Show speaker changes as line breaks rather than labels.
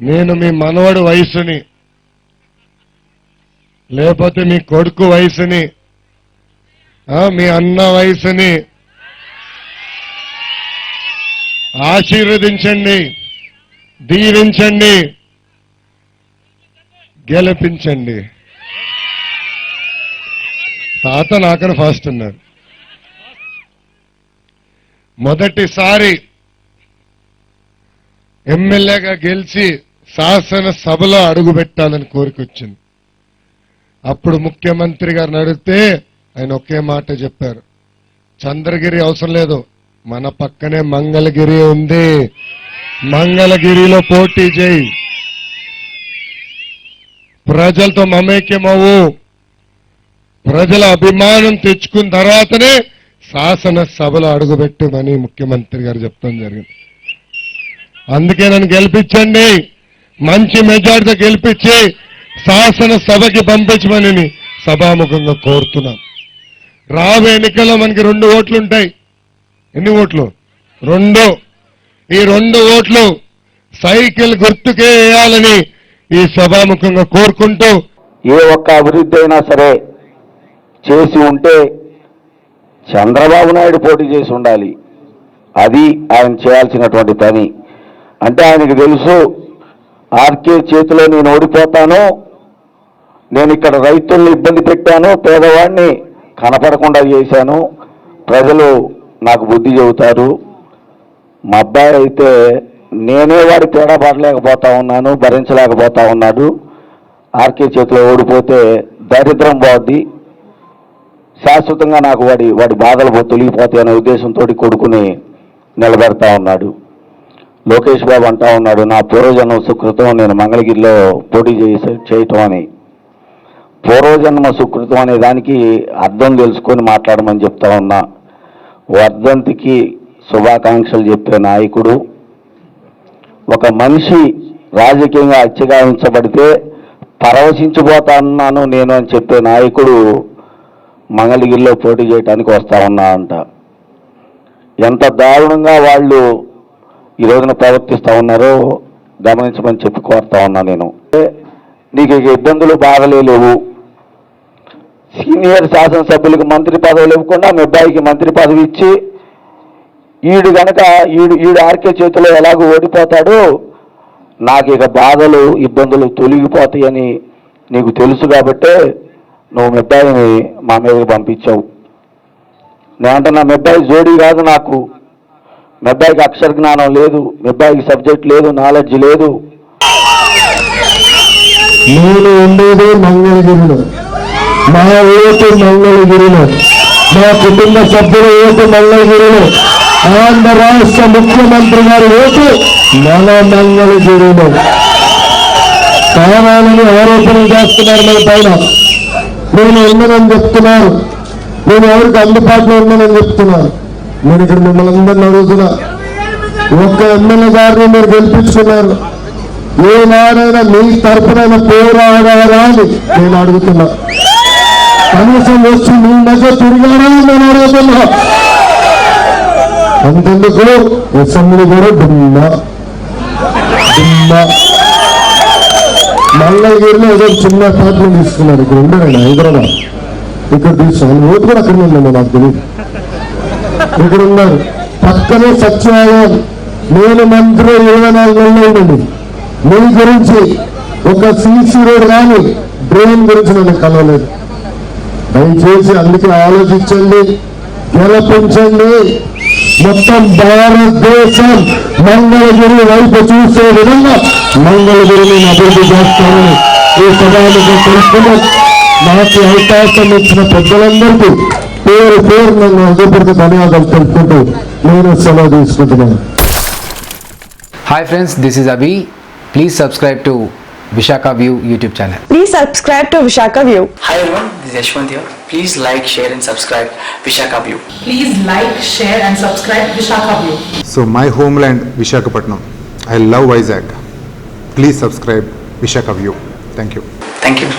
నేను మీ మనవడు వయసుని లేకపోతే మీ కొడుకు వయసుని మీ అన్న వయసుని ఆశీర్వదించండి దీవించండి గెలిపించండి. తాత నాకన ఫాస్ట్ ఉన్నారు మొదటిసారి ఎమ్మెల్యేగా గెలిచి శాసనసభలో అడుగుపెట్టాలని కోరిక కోరికొచ్చింది అప్పుడు ముఖ్యమంత్రి గారిని అడిగితే ఆయన ఒకే మాట చెప్పారు. చంద్రగిరి అవసరం లేదు. మన పక్కనే మంగళగిరి ఉంది. మంగళగిరిలో పోటీ చేయి. ప్రజలతో మమేక్యమవు ప్రజల అభిమానం తెచ్చుకున్న తర్వాతనే శాసనసభలో అడుగుపెట్టమని ముఖ్యమంత్రి గారు చెప్తాం జరిగింది. అందుకే నన్ను గెలిపించండి. మంచి మెజార్టీతో గెలిపించి శాసనసభకి పంపించమని సభాముఖంగా కోరుతున్నాం. రాబోయే ఎన్నికల్లో మనకి రెండు ఓట్లు ఉంటాయి. ఎన్ని ఓట్లు? రెండు. ఈ రెండు ఓట్లు సైకిల్ గుర్తుకే వేయాలని ఈ సభాముఖంగా కోరుకుంటూ
ఏ ఒక్క అభివృద్ధి అయినా సరే చేసి ఉంటే చంద్రబాబు నాయుడు పోటీ చేసి ఉండాలి. అది ఆయన చేయాల్సినటువంటి పని. అంటే ఆయనకు తెలుసు ఆర్కే చేతిలో నేను ఓడిపోతాను. నేను ఇక్కడ రైతుల్ని ఇబ్బంది పెట్టాను పేదవాడిని కనపడకుండా చేశాను. ప్రజలు నాకు బుద్ధి చెబుతారు. మా అబ్బాయి అయితే నేనే వాడి తేడా పడలేకపోతా ఉన్నాను భరించలేకపోతా ఉన్నాడు. ఆర్కే చేతిలో ఓడిపోతే దరిద్రం పోద్ది. శాశ్వతంగా నాకు వాడి వాడి బాధలు పో- అనే ఉద్దేశంతో కొడుకుని నిలబెడతా ఉన్నాడు. లోకేష్ బాబు అంటా ఉన్నాడు నా పూర్వజన్మ సుకృతం నేను మంగళగిరిలో పోటీ చేసి చేయటం అని. పూర్వజన్మ సుకృతం అనే దానికి అర్థం తెలుసుకొని మాట్లాడమని చెప్తా ఉన్నా. వర్ధంతికి శుభాకాంక్షలు చెప్పే నాయకుడు. ఒక మనిషి రాజకీయంగా అచ్చగా ఉంచబడితే పరవశించిపోతాను నేను అని చెప్పే నాయకుడు మంగళగిరిలో పోటీ చేయడానికి వస్తా ఉన్నా అంట. ఎంత దారుణంగా వాళ్ళు ఈ రోజున ప్రవర్తిస్తూ ఉన్నారో గమనించమని చెప్పి కోరుతా ఉన్నా నేను. నీకు ఇక ఇబ్బందులు బాధలే లేవు. సీనియర్ శాసనసభ్యులకు మంత్రి పదవులు ఇవ్వకుండా మీ అబ్బాయికి మంత్రి పదవి ఇచ్చి ఈడు గనక ఈడు ఈడు ఆర్కే చేతిలో ఎలాగో ఓడిపోతాడో నాకు ఇక బాధలు ఇబ్బందులు తొలగిపోతాయని నీకు తెలుసు కాబట్టే నువ్వు మీ అబ్బాయిని మా మీదకి పంపించావు. నేనంటే నా మీ అబ్బాయి జోడీ కాదు నాకు. మీ అబ్బాయికి అక్షర జ్ఞానం లేదు మీ అబ్బాయికి సబ్జెక్ట్ లేదు నాలెడ్జ్ లేదు.
నేను ఉండేది మంగళగిరిలో. మా ఓటు మంగళగిరిలో. మా కుటుంబ సభ్యుల ఓటు మంగళగిరిలో. ఆంధ్ర రాష్ట్ర ముఖ్యమంత్రి గారి ఓటు మన మంగళగిరిలో. కావాలని ఆరోపణలు చేస్తున్నారు మన పైన. నేను ఉన్నానని చెప్తున్నారు. నేను ఎవరికి అందుబాటులో ఉన్నానని చెప్తున్నారు. నేను ఇక్కడ మిమ్మల్ని అందరిని అడుగుతున్నా. ఒక్క ఎమ్మెల్యే గారిని మీరు గెలిపించుకున్నారు. ఏ నాడైనా మీ తరపునైనా పోరాడారా అని నేను అడుగుతున్నా. కనీసం వచ్చి మీ మధ్య తిరిగారా నేను అడుగుతున్నా. అంతెందుకు? అసెంబ్లీ కూడా భిన్న. భిన్న. మంగళగిరిలో ఏదో చిన్న అపార్ట్మెంట్ తీసుకున్నారు. ఇక్కడ ఉండరండి హైదరాబాద్? ఇక్కడ తీసుకున్నాను ఓటు కూడా అక్కడ ఉందండి నాకు తెలియదు. ఇక్కడ ఉన్నారు పక్కనే సచివాలయం. నేను మంత్రి ఇరవై నాలుగు నెలలు అయిందండి మీ గురించి ఒక సీసీ రోడ్ కానీ డ్రైన్ గురించి నన్ను కలవలేదు. దయచేసి అందుకే ఆలోచించండి గెలపించండి. మొత్తం భారతదేశం మంగళగిరి వైపు చూసే విధంగా మంగళగిరిని అభివృద్ధి చేస్తామని ఈ సభాముఖం తెలుసుకుని నాకు అవకాశం ఇచ్చిన పెద్దలందరికీ పేరు పేరు నన్ను హృదయపూర్వక ధన్యవాదాలు తెలుపుకుంటూ నేను సెలవు తీసుకుంటున్నాను
Hi friends, this is Avi. Please subscribe to Vishaka View YouTube channel.
Please subscribe to Vishaka View.
Hi everyone, this is Yashwant here. Please like, share and subscribe Vishaka View.
Please like, share and subscribe Vishaka View.
So my homeland Vishakhapatnam. I love Vizag. Please subscribe Vishakha View. Thank you.
Thank you.